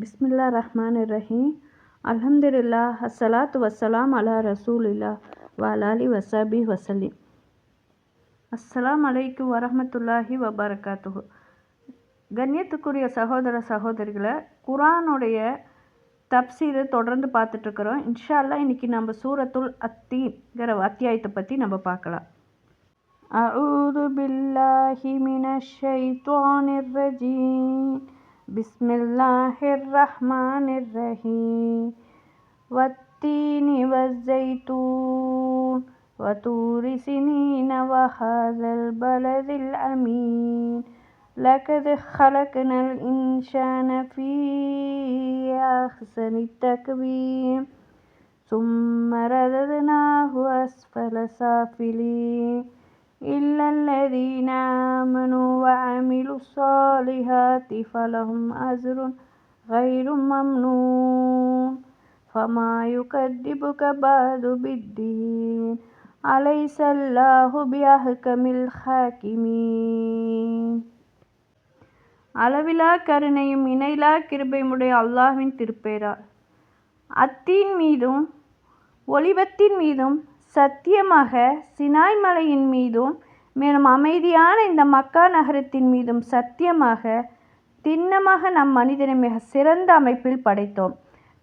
பிஸ்மில்லா ரஹ்மான் ரஹீம் அலமதுல்லா ஹசலாத் வசலாம் அலா ரசூலில்லா வாலாலி வசாபி வசலி அஸ்லாம் அலைக்கு வரமத்துல்லாஹி வபரகாத்துஹு கண்ணியத்துக்குரிய சகோதர சகோதரிகளை குரானுடைய தப்சீரை தொடர்ந்து பார்த்துட்ருக்குறோம் இன்ஷால்லா இன்றைக்கி நம்ம சூரத்துல் அத்திங்கிற அத்தியாயத்தை பற்றி நம்ம பார்க்கலாம். அவுது பில்லாஹி மினஷை தோனிர் ரஜீன் بسم الله الرحمن الرحيم والتين والزيتون وطور سنين وهذا البلد الأمين لقد خلقنا الإنسان في أحسن التقويم ثم رددناه أسفل سافلين إلا الذين آمنوا وعملوا الصالحات فلهم أجر غير ممنون فما يكذبك بعد بالدين أليس الله بأحكم الحاكمين அளவிலா கருணையும் இணையிலா கிருபையுடைய அல்லாஹ்வின் திருப்பேரால் அத்தீன் மீதும் ஒளிவத்தின் மீதும் சத்தியமாக சினாய் மலையின் மீதும் மேலும் அமைதியான இந்த மக்கா நகரத்தின் மீதும் சத்தியமாக திண்ணமாக நம் மனிதனை மிக சிறந்த அமைப்பில் படைத்தோம்.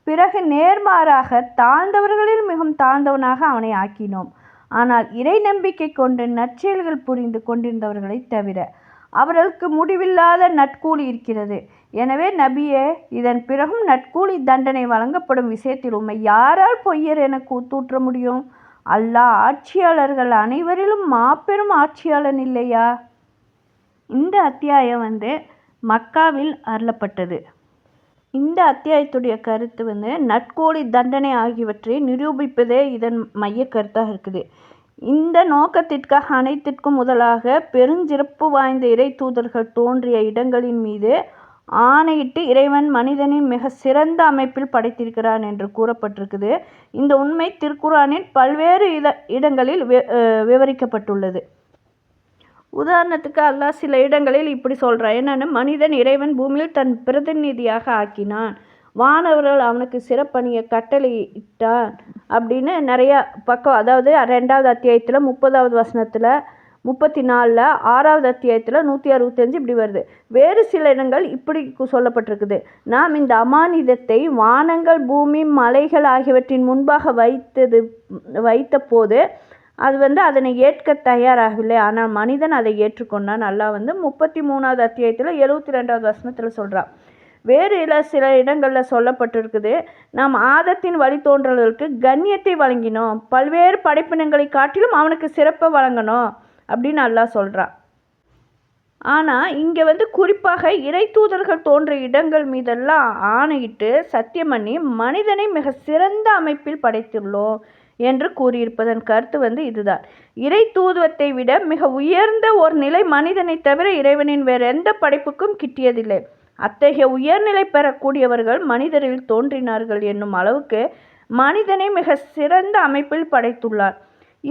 பிறகு நேர்மாறாக தாழ்ந்தவர்களில் மிகவும் தாழ்ந்தவனாக அவனை ஆக்கினோம். ஆனால் இறை நம்பிக்கை கொண்டு நற்செயல்கள் புரிந்து கொண்டிருந்தவர்களை தவிர அவர்களுக்கு முடிவில்லாத நட்கூலி இருக்கிறது. எனவே நபியே இதன் பிறகும் நட்கூலி தண்டனை வழங்கப்படும் விஷயத்தில் உண்மை யாரால் பொய்யர் என கூத்தூற்ற முடியும்? அல்லாஹ் ஆட்சியாளர்கள் அனைவரிலும் மாபெரும் ஆட்சியாளன் இல்லையா? இந்த அத்தியாயம் வந்து மக்காவில் அருளப்பட்டது. இந்த அத்தியாயத்துடைய கருத்து வந்து நட்கோடி தண்டனை ஆகியவற்றை நிரூபிப்பதே இதன் மைய கருத்தாக இருக்குது. இந்த நோக்கத்திற்காக அனைத்திற்கும் முதலாக பெருஞ்சிறப்பு வாய்ந்த இறை தூதர்கள் தோன்றிய இடங்களின் மீது ஆணையிட்டு இறைவன் மனிதனின் மிக சிறந்த அமைப்பில் படைத்திருக்கிறான் என்று கூறப்பட்டிருக்குது. இந்த உண்மை திருக்குறானின் பல்வேறு இட இடங்களில் விவரிக்கப்பட்டுள்ளது. உதாரணத்துக்கு அல்லாஹ் சில இடங்களில் இப்படி சொல்கிறான் என்னென்னு மனிதன் இறைவன் பூமியில் தன் பிரதிநிதியாக ஆக்கினான். வானவர்கள் அவனுக்கு சிறப்பணியை கட்டளையிட்டான் அப்படின்னு நிறையா பக்கம் அதாவது ரெண்டாவது அத்தியாயத்தில் முப்பதாவது வசனத்தில் முப்பத்தி நாலில் ஆறாவது அத்தியாயத்தில் நூற்றி அறுபத்தஞ்சு இப்படி வருது. வேறு சில இடங்கள் இப்படி சொல்லப்பட்டிருக்குது. நாம் இந்த அமானிதத்தை வானங்கள் பூமி மலைகள் ஆகியவற்றின் முன்பாக வைத்தது வைத்த போது அது வந்து அதனை ஏற்க தயாராகவில்லை. ஆனால் மனிதன் அதை ஏற்றுக்கொண்டான். நல்லா வந்து முப்பத்தி மூணாவது அத்தியாயத்தில் எழுபத்தி ரெண்டாவது வசனத்தில் சொல்கிறான் வேறு இல்லை சில இடங்களில் சொல்லப்பட்டிருக்குது நாம் ஆதத்தின் வழித்தோன்றல்களுக்கு கண்ணியத்தை வழங்கினோம். பல்வேறு படைப்பினங்களை காட்டிலும் அவனுக்கு சிறப்பை வழங்கணும் அப்படின்னு அல்லாஹ் சொல்கிறான் ஆனால் இங்கே வந்து குறிப்பாக இறை தூதர்கள் தோன்றிய இடங்கள் மீதெல்லாம் ஆணையிட்டு சத்தியம் பண்ணி மனிதனை மிக சிறந்த அமைப்பில் படைத்துள்ளோம் என்று கூறியிருப்பதன் கருத்து வந்து இதுதான். இறை தூதுவத்தை விட மிக உயர்ந்த ஒரு நிலை மனிதனை தவிர இறைவனின் வேறு எந்த படைப்புக்கும் கிட்டியதில்லை. அத்தகைய உயர்நிலை பெறக்கூடியவர்கள் மனிதரில் தோன்றினார்கள் என்னும் அளவுக்கு மனிதனை மிக சிறந்த அமைப்பில் படைத்துள்ளார்.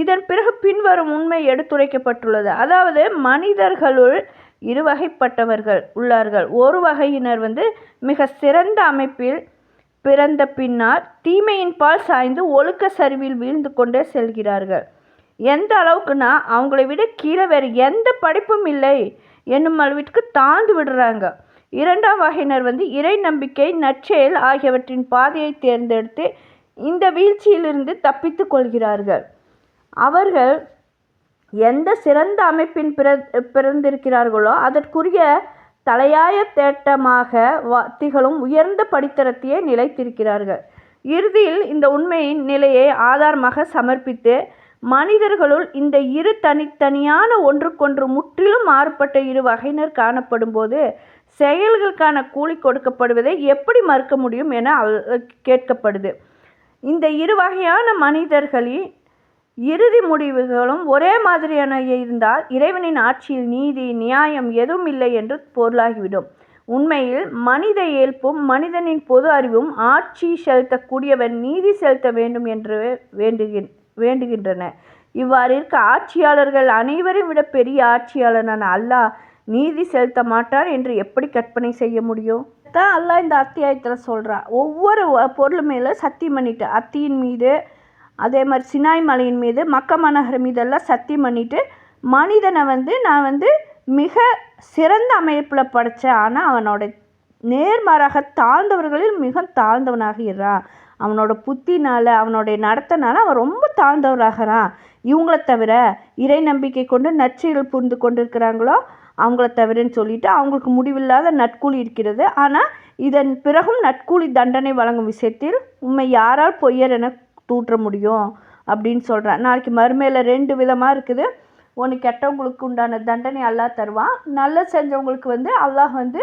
இதன் பிறகு பின்வரும் உண்மை எடுத்துரைக்கப்பட்டுள்ளது. அதாவது மனிதர்களுள் இரு வகைப்பட்டவர்கள் உள்ளார்கள். ஒரு வகையினர் வந்து மிக சிறந்த அமைப்பில் பிறந்த பின்னால் தீமையின் பால் சாய்ந்து ஒழுக்க சரிவில் வீழ்ந்து கொண்டே செல்கிறார்கள். எந்த அளவுக்குன்னா அவங்களை விட கீழே வேறு எந்த படிப்பும் இல்லை என்னும் அளவிற்கு தாழ்ந்து விடுறாங்க. இரண்டாம் வகையினர் வந்து இறை நம்பிக்கை நற்செயல் ஆகியவற்றின் பாதையை தேர்ந்தெடுத்து இந்த வீழ்ச்சியிலிருந்து தப்பித்து கொள்கிறார்கள். அவர்கள் எந்த சிறந்த அமைப்பின் பிற பிறந்திருக்கிறார்களோ அதற்குரிய தலையாய தேட்டமாக திகழும் உயர்ந்த படித்தரத்தையே நிலைத்திருக்கிறார்கள். இறுதியில் இந்த உண்மையின் நிலையை ஆதாரமாக சமர்ப்பித்து மனிதர்களுள் இந்த இரு தனித்தனியான ஒன்றுக்கொன்று முற்றிலும் மாறுபட்ட இரு வகையினர் காணப்படும் போது செயல்களுக்கான கூலி கொடுக்கப்படுவதை எப்படி மறுக்க முடியும் என கேட்கப்படுது. இந்த இரு வகையான மனிதர்களின் இறுதி முடிவுகளும் ஒரே மாதிரியான இருந்தால் இறைவனின் ஆட்சியில் நீதி நியாயம் எதுவும் இல்லை என்று பொருளாகிவிடும். உண்மையில் மனித இயல்பும் மனிதனின் பொது அறிவும் ஆட்சி செலுத்தக்கூடியவன் நீதி செலுத்த வேண்டும் என்று வேண்டுகின் வேண்டுகின்றன. இவ்வாறு இருக்க ஆட்சியாளர்கள் அனைவரையும் விட பெரிய ஆட்சியாளனான அல்லாஹ் நீதி செலுத்த மாட்டார் என்று எப்படி கற்பனை செய்ய முடியும்? தான் அல்லாஹ் இந்த அத்தியாயத்தில் சொல்கிறான் ஒவ்வொரு பொருள் மேலே சத்தியம் பண்ணிட்டு அத்தியின் மீது அதே மாதிரி சினாய் மலையின் மீது மக்க மாநகரம் மீதெல்லாம் சத்தியம் பண்ணிட்டு மனிதனை வந்து நான் வந்து மிக சிறந்த அமைப்பில் படைத்தேன் ஆனால் அவனோட நேர்மாறாக தாழ்ந்தவர்களில் மிக தாழ்ந்தவனாகிறான் அவனோட புத்தினால் அவனுடைய நடத்தினால அவன் ரொம்ப தாழ்ந்தவராகிறான் இவங்கள தவிர இறை நம்பிக்கை கொண்டு நற்செயல் புரிந்து கொண்டிருக்கிறாங்களோ அவங்கள தவிரன்னு சொல்லிட்டு அவங்களுக்கு முடிவில்லாத நட்கூலி இருக்கிறது. ஆனால் இதன் பிறகும் நட்கூலி தண்டனை வழங்கும் விஷயத்தில் உண்மை யாரால் பொய்யர் என தூற்ற முடியும் அப்படின்னு சொல்கிறான் நாளைக்கு மறுமையில் ரெண்டு விதமாக இருக்குது. ஒன்று கெட்டவங்களுக்கு உண்டான தண்டனை அல்லாஹ் தருவான். நல்ல செஞ்சவங்களுக்கு வந்து அல்லாஹ் வந்து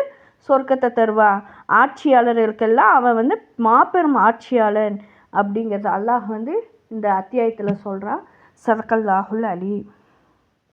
சொர்க்கத்தை தருவான். ஆட்சியாளர்களுக்கெல்லாம் அவன் வந்து மாபெரும் ஆட்சியாளன் அப்படிங்கிறது அல்லாஹ் வந்து இந்த அத்தியாயத்தில் சொல்கிறான் சதக்கல்லாஹுல் அலி